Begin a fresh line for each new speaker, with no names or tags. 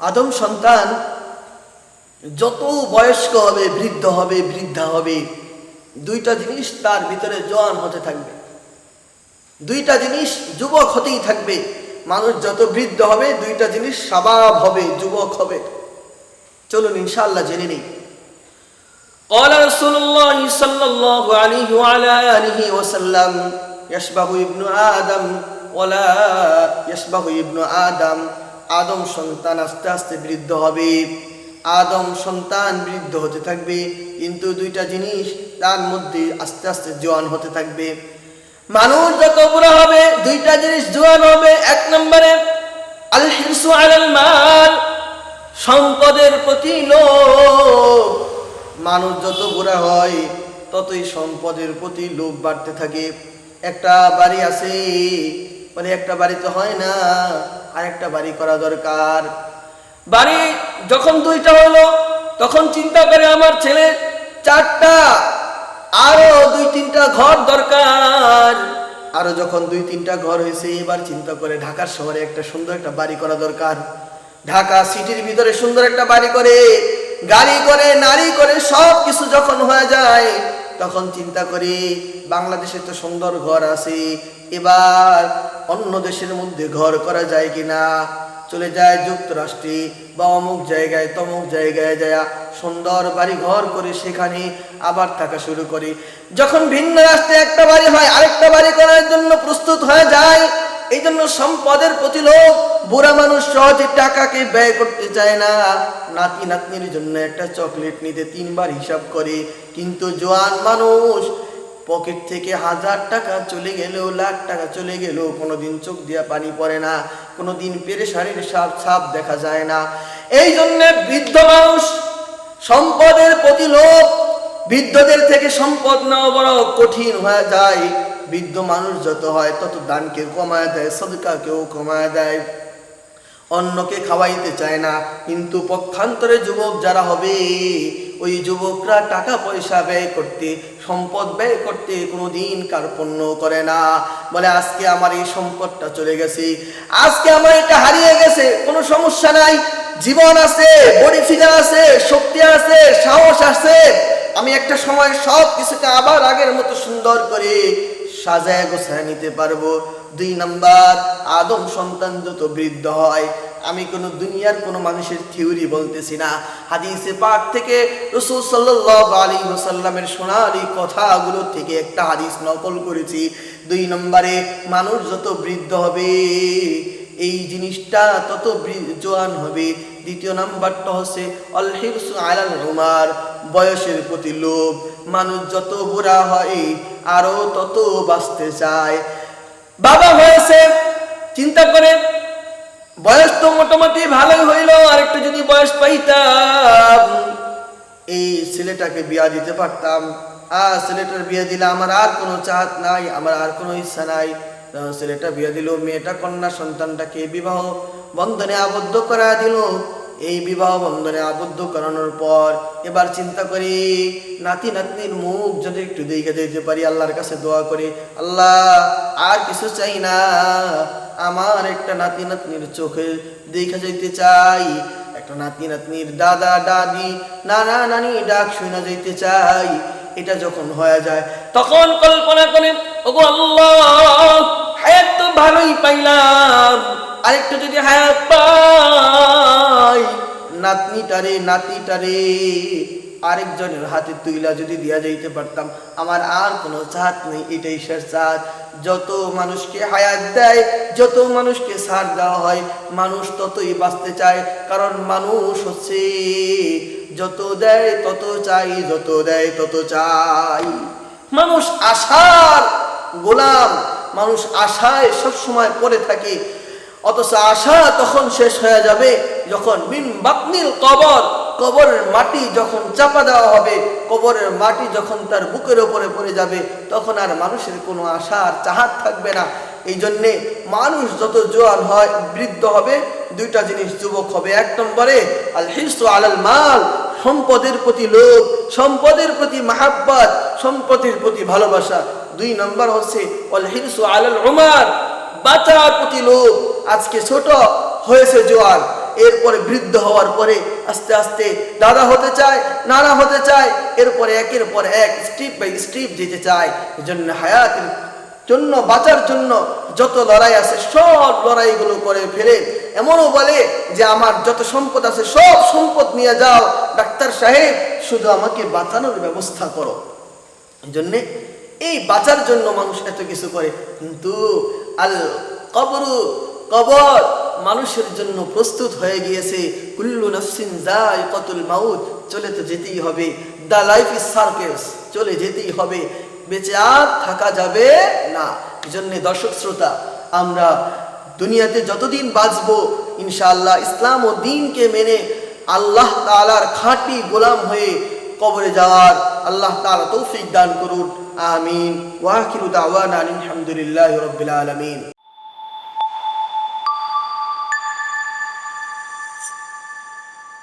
আদম সন্তান যত বয়স্ক হবে বৃদ্ধ হবে বৃদ্ধা হবে দুইটা জিনিস তার ভিতরে জোয়ান হতে থাকবে দুইটা জিনিস যুবক হতেই থাকবে মানুষ যত বৃদ্ধ হবে দুইটা জিনিস স্বভাব হবে যুবক হবে চলুন ইনশাআল্লাহ জেনে নিই قال رسول الله صلى الله عليه وعلى آله وسلم يشبه ابن آدم ولا يشبه ابن آدم আদম সন্তান আস্তে আস্তে বৃদ্ধ হবে। আদম সন্তান বৃদ্ধ হতে থাকবে, কিন্তু দুইটা জিনিস তার মধ্যে আস্তে আস্তে জোয়ান হতে থাকবে। মানুষ যত বুড়া হবে, দুইটা জিনিস জোয়ান হবে। এক নম্বরে মাল, সম্পদের প্রতি লোভ। মানুষ যত বুড়া হয়, ততই সম্পদের প্রতি লোভ বাড়তে থাকে। একটা বাড়ি আছে মানে একটা বাড়ি তো হয় না। আর একটা বাড়ি করা দরকার। বাড়ি যখন দুইটা হলো তখন চিন্তা করে আমার ছেলে চারটা আরও দুই তিনটা ঘর দরকার। আরও যখন দুই তিনটা ঘর হয়েছে এবার চিন্তা করে ঢাকার শহরে একটা সুন্দর একটা বাড়ি করা দরকার। ঢাকা সিটির ভিতরে সুন্দর একটা বাড়ি করে গাড়ি করে নারী করে সব কিছু যখন হয়ে যায় তখন চিন্তা করি বাংলাদেশে তো সুন্দর ঘর আছে এবার অন্য দেশের মধ্যে ঘর করা যায় কিনা, চলে যায় যুক্তরাষ্ট্রে বা অমুক জায়গায় তমুক জায়গায় যায়, সুন্দর বাড়ি ঘর করে সেখানে আবার থাকা শুরু করে। যখন ভিন্ন রাষ্ট্রে একটা বাড়ি হয়, আরেকটা বাড়ি করার জন্য প্রস্তুত হয়ে যায় এই জন্য সম্পদের প্রতি লোক বুড়া মানুষ সহজে টাকাকে ব্যয় করতে চায় না। নাতি নাতনির জন্য একটা চকলেট নিতে তিনবার হিসাব করে, কিন্তু জোয়ান মানুষ পকেট থেকে হাজার টাকা চলে গেলেও, লাখ টাকা চলে গেলেও কোনোদিন চোখ দিয়ে পানি পড়ে না, কোনোদিন পেরেশানির সাপ ছাপ দেখা যায় না। এই জন্য বৃদ্ধ মানুষ সম্পদের প্রতি লোভ, বৃদ্ধদের থেকে সম্পদ নেওয়া বড় কঠিন হয়ে যায়। বৃদ্ধ মানুষ যত হয় তত দানকে কমায় দেয় সদকা কেউ কমায় দেয়। অন্যকে খাওয়াইতে চায় না, কিন্তু পক্ষান্তরে যুবক যারা হবে ওই যুবকরা টাকা পয়সা ব্যয় করতে, সম্পদ ব্যয় করতে কোনোদিন কার্পণ্য করে না। বলে, আজকে আমার এই সম্পদটা চলে গেছে। আজকে আমার এটা হারিয়ে গেছে, কোনো সমস্যা নাই। জীবন আছে, বডি আছে, শক্তি আছে, সাহস আছে। আমি একটা সময় সব কিছুকে আবার আগের মতো সুন্দর করে সাজায় গোছায় নিতে পারব। দুই নাম্বার, আদম সন্তান যত বৃদ্ধ হয় আমি কোনো দুনিয়ার কোনো মানুষের থিওরি বলতেছি না। হাদিসে পাক থেকে রসুল সাল্লাল্লাহু আলাইহি ওয়াসাল্লামের সোনালি কথাগুলো থেকে একটা হাদিস নকল করেছি। দুই নম্বরে, মানুষ যত বৃদ্ধ হবে, এই জিনিসটা তত জোয়ান হবে। দ্বিতীয় নাম্বারটা হচ্ছে অলহিরসু আলাল উমার বয়সের প্রতি লোভ। মানুষ যত বুড়া হয় আরও তত বাঁচতে চায়। বাবা হয়েছে, চিন্তা করে বয়স তো মোটামুটি ভালোই হইল আর একটু যদি বয়স পাইতাম, এই ছেলেটাকে বিয়া দিতে পারতাম। আর ছেলেটার বিয়ে দিলে আমার আর কোনো চাহাত নাই, আমার আর কোনো ইচ্ছা নাই। ছেলেটা বিয়ে দিল, মেয়েটা কন্যা, সন্তানটাকে বিবাহ বন্ধনে আবদ্ধ করা দিল। এই বিবাহ বন্ধনে আবদ্ধ করানোর পর এবার চিন্তা করি, নাতি নাতনির মুখ যদি একটু দেখে দিতে পারি, আল্লাহর কাছে দোয়া করি, আল্লাহ, আর কিছু চাই না। আমার একটা নাতি নাতনির চোখে দেখা যাইতে চাই। একটা নাতি নাতনির দাদা, দাদি, নানা, নানি ডাক শুনে যাইতে চাই। এটা যখন হয়ে যায়, তখন কল্পনা করে ওগো আল্লাহ, হায়াত তো ভালোই পাইলাম। আরেকটু যদি হায়াত পাই, নাতনিটারে, নাতিটারে আরেকজনের হাতে তুইলা যদি দিয়া যাইতে পারতাম, আমার আর কোনো চাঁদ নেই এটাই শেষ চাঁদ যত মানুষকে হায়াত দেয়, যত মানুষকে সার দেওয়া হয়, মানুষ ততই বাঁচতে চায়। কারণ মানুষ হচ্ছে যত দেয় তত চাই, যত দেয় তত চাই। মানুষ আশার গোলাম, মানুষ আশায় সব সময় পড়ে থাকে। অথচ আশা তখন শেষ হয়ে যাবে যখন মিন বাপনিল কবর কবরের মাটি যখন চাপা দেওয়া হবে, কবরের মাটি যখন তার বুকের ওপরে পড়ে যাবে, তখন আর মানুষের কোনো আশা আর চাহাত থাকবে না। এই জন্যে মানুষ যত জোয়ান হয়, বৃদ্ধ হবে, দুইটা জিনিস যুবক হবে। এক নম্বরে আল হিসু আলাল মাল, সম্পদের প্রতি লোভ, সম্পদের প্রতি মাহাব্বাত, সম্পদের প্রতি ভালোবাসা। দুই নম্বর হচ্ছে অল হিরসু আলাল উমার বাচ্চার প্রতি লোভ। আজকে ছোট হয়েছে জোয়ান এরপরে বৃদ্ধ হওয়ার পরে আস্তে আস্তে দাদা হতে চায়, নানা হতে চায়, এরপরে একের পর এক স্ট্রিপ বাই স্ট্রিপ যেতে চায়। এজন্য হায়াতের জন্য, বাঁচার জন্য যত লড়াই আছে, সব লড়াইগুলো করে ফেলে। এমনও বলে যে, আমার যত সম্পদ আছে, সব সম্পদ নিয়ে যাও। ডাক্তার সাহেব, শুধু আমাকে বাঁচানোর ব্যবস্থা করো। এই জন্যে এই বাঁচার জন্য মানুষ এত কিছু করে। কিন্তু আল কবরু কবর মানুষের জন্য প্রস্তুত হয়ে গিয়েছে, কুল্লু নফসিন যায় কতুল মাউত, চলে তো যেতেই হবে। দ্য লাইফ ইজ সার্কেস চলে যেতেই হবে। বেঁচে আর থাকা যাবে না। জন্য দর্শক শ্রোতা, আমরা দুনিয়াতে যতদিন বাঁচবো, ইনশাআল্লাহ ইসলাম ও দিনকে মেনে আল্লাহ তাআলার খাঁটি গোলাম হয়ে কবরে যাওয়ার আল্লাহ তাআলা তৌফিক দান করুন। আমিন। ওয়াকিরু দাওয়ানা আলহামদুলিল্লাহি রাব্বিল আলামিন।